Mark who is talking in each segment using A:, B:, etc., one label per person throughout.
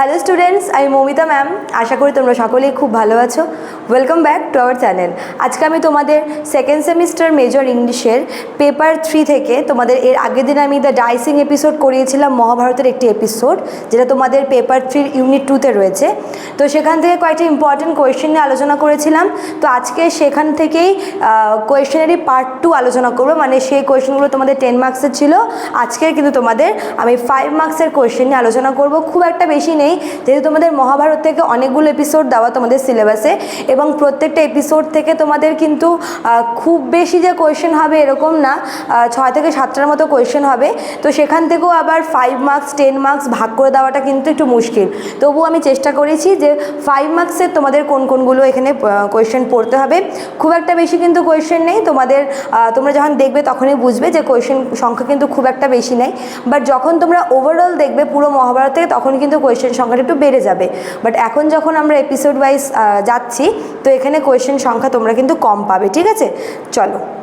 A: Hello students আমি Moumita ma'am আশা করি তোমরা সকলেই খুব ভালো আছো। Welcome back to our channel আজকে আমি তোমাদের সেকেন্ড সেমিস্টার মেজর ইংলিশের পেপার থ্রি থেকে তোমাদের এর আগের দিন আমি দ্য ডাইসিং এপিসোড করিয়েছিলাম, মহাভারতের একটি এপিসোড যেটা তোমাদের পেপার থ্রির ইউনিট টুতে রয়েছে। তো সেখান থেকে কয়েকটি ইম্পর্টেন্ট কোয়েশ্চেন নিয়ে আলোচনা করেছিলাম। তো আজকে সেখান থেকেই কোয়েশ্চেনারি পার্ট টু আলোচনা করব। মানে সেই কোয়েশ্চেনগুলো তোমাদের টেন মার্কসের ছিল। আজকে কিন্তু তোমাদের আমি ফাইভ মার্কসের কোয়েশ্চেন নিয়ে আলোচনা করব। খুব একটা বেশি নেই, যেহেতু তোমাদের মহাভারত থেকে অনেকগুলো এপিসোড দেওয়া তোমাদের সিলেবাসে এবং প্রত্যেকটা এপিসোড থেকে তোমাদের কিন্তু খুব বেশি যে কোয়েশ্চেন হবে এরকম না ছয় থেকে সাতটার মতো কোয়েশ্চেন হবে। তো সেখান থেকেও আবার ফাইভ মার্কস টেন মার্কস ভাগ করে দেওয়াটা কিন্তু একটু মুশকিল। তবুও আমি চেষ্টা করেছি যে ফাইভ মার্কসের তোমাদের কোন কোনগুলো এখানে কোয়েশ্চেন পড়তে হবে। খুব একটা বেশি কিন্তু কোয়েশ্চেন নেই। তোমাদের তোমরা যখন দেখবে তখনই বুঝবে যে কোয়েশ্চেন সংখ্যা কিন্তু খুব একটা বেশি নেই। বাট যখন তোমরা ওভারঅল দেখবে পুরো মহাভারত থেকে তখন কিন্তু কোয়েশ্চেন সংখ্যাটা একটু বেড়ে যাবে। বাট এখন যখন আমরা এপিসোড ওয়াইজ যাচ্ছি তো এখানে কোয়েশ্চেন সংখ্যা তোমরা কিন্তু কম পাবে ঠিক আছে? চলো।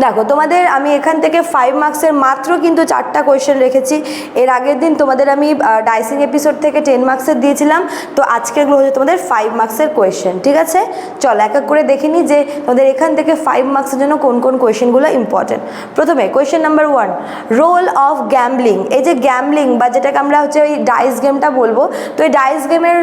A: দেখো, তোমাদের আমি এখান থেকে ফাইভ মার্কসের মাত্র কিন্তু চারটা কোয়েশ্চেন রেখেছি। এর আগের দিন তোমাদের আমি ডাইসিং এপিসোড থেকে টেন মার্কসের দিয়েছিলাম। তো আজকেরগুলো হচ্ছে তোমাদের ফাইভ মার্কসের কোয়েশ্চেন ঠিক আছে? চলো, এক এক করে দেখে নিই যে তোমাদের এখান থেকে ফাইভ মার্কসের জন্য কোন কোন কোয়েশ্চেনগুলো ইম্পর্টেন্ট প্রথমে question number one role of gambling এই যে গ্যাম্বলিং বা যেটাকে আমরা হচ্ছে ওই ডাইস গেমটা বলব, তো এই ডাইস গেমের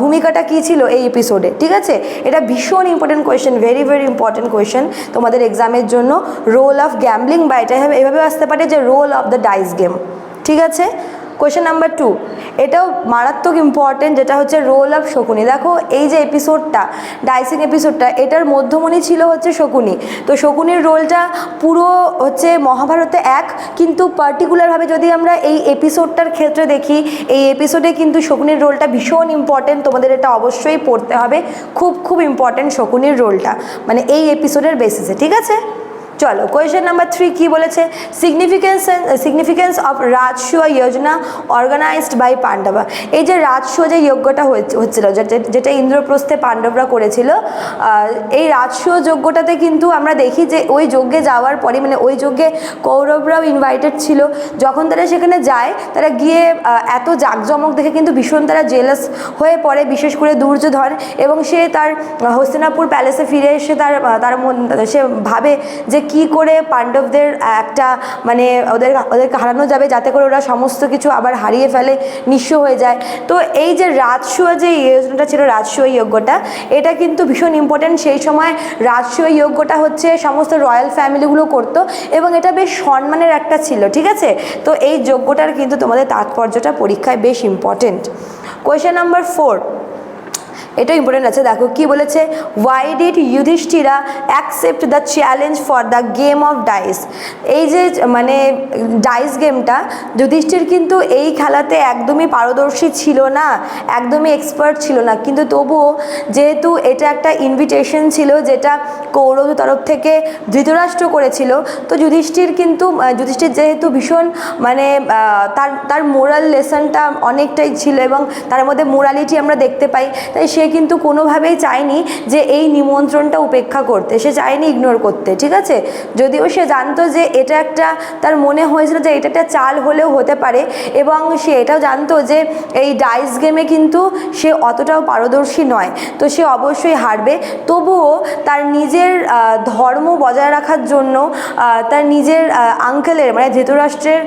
A: ভূমিকাটা কী ছিল এই এপিসোডে ঠিক আছে? এটা ভীষণ important question very very important question তোমাদের এক্সামের জন্য। রোল অফ গ্যামলিং বা এটা এভাবে এভাবে আসতে পারে যে role of the dice game ঠিক আছে? কোয়েশ্চেন নাম্বার টু এটাও মারাত্মক ইম্পর্টেন্ট যেটা হচ্ছে রোল অফ শকুনি। দেখো, এই যে এপিসোডটা ডাইসিং এপিসোডটা এটার মধ্যমণি ছিল হচ্ছে শকুনি। তো শকুনির রোলটা পুরো হচ্ছে মহাভারতে এক, কিন্তু পার্টিকুলারভাবে যদি আমরা এই এপিসোডটার ক্ষেত্রে দেখি, এই এপিসোডে কিন্তু শকুনির রোলটা ভীষণ ইম্পর্টেন্ট তোমাদের এটা অবশ্যই পড়তে হবে। খুব খুব ইম্পর্টেন্ট শকুনির রোলটা মানে এই এপিসোডের বেসিসে ঠিক আছে? চলো কোয়েশ্চেন নাম্বার থ্রি কী বলেছে? Significance significance of Rajasuya yojana organized by Pandava এই যে রাজসুয়া যে যজ্ঞটা হচ্ছিল যেটা- ইন্দ্রপ্রস্থে পাণ্ডবরা করেছিল এই রাজসুয় যজ্ঞটাতে কিন্তু আমরা দেখি যে ওই যজ্ঞে যাওয়ার পরে মানে ওই যজ্ঞে কৌরবরাও ইনভাইটেড ছিল। যখন তারা সেখানে যায়, তারা গিয়ে এত জাঁকজমক দেখে কিন্তু ভীষণ তারা জেলাস হয়ে পড়ে, বিশেষ করে দুর্যোধন। এবং সে তার হস্তিনাপুর প্যালেসে ফিরে এসে তার তার মন- সে ভাবে যে কি করে পাণ্ডবদের একটা মানে ওদের, ওদেরকে হারানো যাবে যাতে করে ওরা সমস্ত কিছু আবার হারিয়ে ফেলে, নিঃস্ব হয়ে যায়। তো এই যে রাজসুয়া যে যোজনাটা ছিল রাজসুয়া যজ্ঞটা এটা কিন্তু ভীষণ ইম্পর্ট্যান্ট সেই সময় রাজসুয়া যজ্ঞটা হচ্ছে সমস্ত রয়্যাল ফ্যামিলিগুলো করতো এবং এটা বেশ সম্মানের একটা ছিল, ঠিক আছে? তো এই যজ্ঞটার কিন্তু তোমাদের তাৎপর্যটা পরীক্ষায় বেশ ইম্পর্টেন্ট কোয়েশ্চেন নাম্বার ফোর এটা ইম্পর্টেন্ট আছে। দেখো কি বলেছে? Why did Yudhishthira accept the challenge for the game of dice এই যে মানে ডাইস গেমটা যুধিষ্ঠির কিন্তু এই খেলাতে একদমই পারদর্শী ছিল না, একদমই এক্সপার্ট ছিল না। কিন্তু তবুও যেহেতু এটা একটা ইনভিটেশন ছিল, যেটা কৌরব তরফ থেকে ধৃতরাষ্ট্র করেছিল, তো যুধিষ্ঠির কিন্তু যুধিষ্ঠির যেহেতু ভীষণ মানে তার তার মোরাল লেসনটা অনেকটাই ছিল এবং তার মধ্যে মোরালিটি আমরা দেখতে পাই। তাই সে কিন্তু কোনোভাবেই চায়নি যে এই নিমন্ত্রণটা উপেক্ষা করতে। সে চায়নি ইগনোর করতে, ঠিক আছে? যদিও সে জানতো যে এটা একটা, তার মনে হয়েছিল যে এটা একটা চাল হলেও হতে পারে এবং সে এটাও জানতো যে এই ডাইস গেমে কিন্তু সে অতটাও পারদর্শী নয়। তো সে অবশ্যই হারবে। তবুও তার নিজের ধর্ম বজায় রাখার জন্য তার নিজের আঙ্কেলের মানে ধৃতরাষ্ট্রের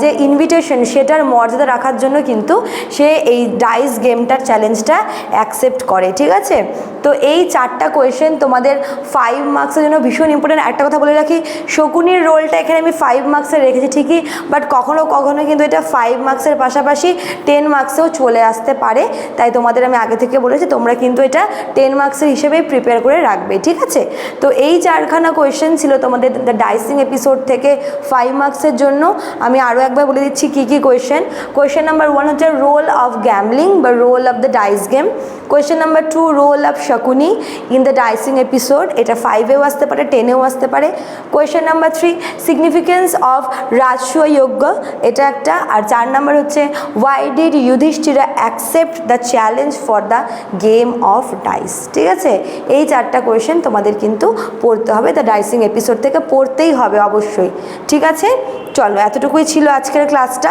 A: যে ইনভিটেশন সেটার মর্যাদা রাখার জন্য কিন্তু সে এই ডাইস গেমটার চ্যালেঞ্জটা অ্যাকসেপ্ট করে, ঠিক আছে? তো এই চারটা কোয়েশ্চেন তোমাদের ফাইভ মার্কসের জন্য ভীষণ ইম্পর্টেন্ট একটা কথা বলে রাখি, শকুনির রোলটা এখানে আমি ফাইভ মার্কসের রেখেছি ঠিকই বাট কখনো কখনো কিন্তু এটা ফাইভ মার্কসের পাশাপাশি টেন মার্কসেও চলে আসতে পারে। তাই তোমাদের আমি আগে থেকে বলেছি, তোমরা কিন্তু এটা টেন মার্কসের হিসেবেই প্রিপেয়ার করে রাখবে, ঠিক আছে? তো এই চারখানা কোয়েশ্চেন ছিল তোমাদের দ্য ডাইসিং এপিসোড থেকে ফাইভ মার্কসের জন্য। আমি আরও একবার বলে দিচ্ছি কী কী কোয়েশ্চেন কোয়েশ্চেন নাম্বার ওয়ান হচ্ছে রোল অফ গ্যামলিং বা role of the dice game question number two role of Shakuni in the dicing episode এটা ফাইভেও আসতে পারে টেনেও আসতে পারে। Question number three significance of Rajasuya yajna এটা একটা, আর চার নাম্বার হচ্ছে why did Yudhishthira accept the challenge for the game of dice ঠিক আছে? এই চারটা কোয়েশ্চেন তোমাদের কিন্তু পড়তে হবে দ্য ডাইসিং এপিসোড থেকে পড়তেই হবে অবশ্যই। ঠিক আছে? চলো, এতটুকুই ছিল আজকের ক্লাসটা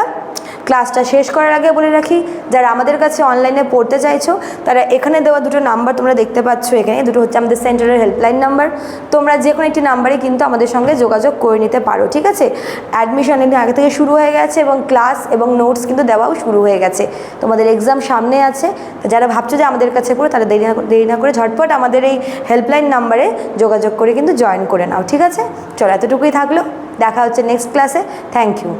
A: ক্লাসটা শেষ করার আগে বলে রাখি, যারা আমাদের কাছে অনলাইনে পড়তে চাইছো, তারা এখানে দেওয়া দুটো নাম্বার তোমরা দেখতে পাচ্ছ এখানে। দুটো হচ্ছে আমাদের সেন্টারের হেল্পলাইন নাম্বার তোমরা যে কোনো একটি নাম্বারে কিন্তু আমাদের সঙ্গে যোগাযোগ করে নিতে পারো, ঠিক আছে? অ্যাডমিশন অনেকদিন আগে থেকে শুরু হয়ে গেছে এবং ক্লাস এবং নোটস কিন্তু দেওয়াও শুরু হয়ে গেছে। তোমাদের এক্সাম সামনে আছে। যারা ভাবছ যে আমাদের কাছে পড়ে, তারা দেরি না দেরি না করে ঝটপট আমাদের এই হেল্পলাইন নাম্বারে যোগাযোগ করে কিন্তু জয়েন করে নাও, ঠিক আছে? চলো, এতটুকুই থাকল। দেখা হচ্ছে নেক্সট ক্লাসে থ্যাংক ইউ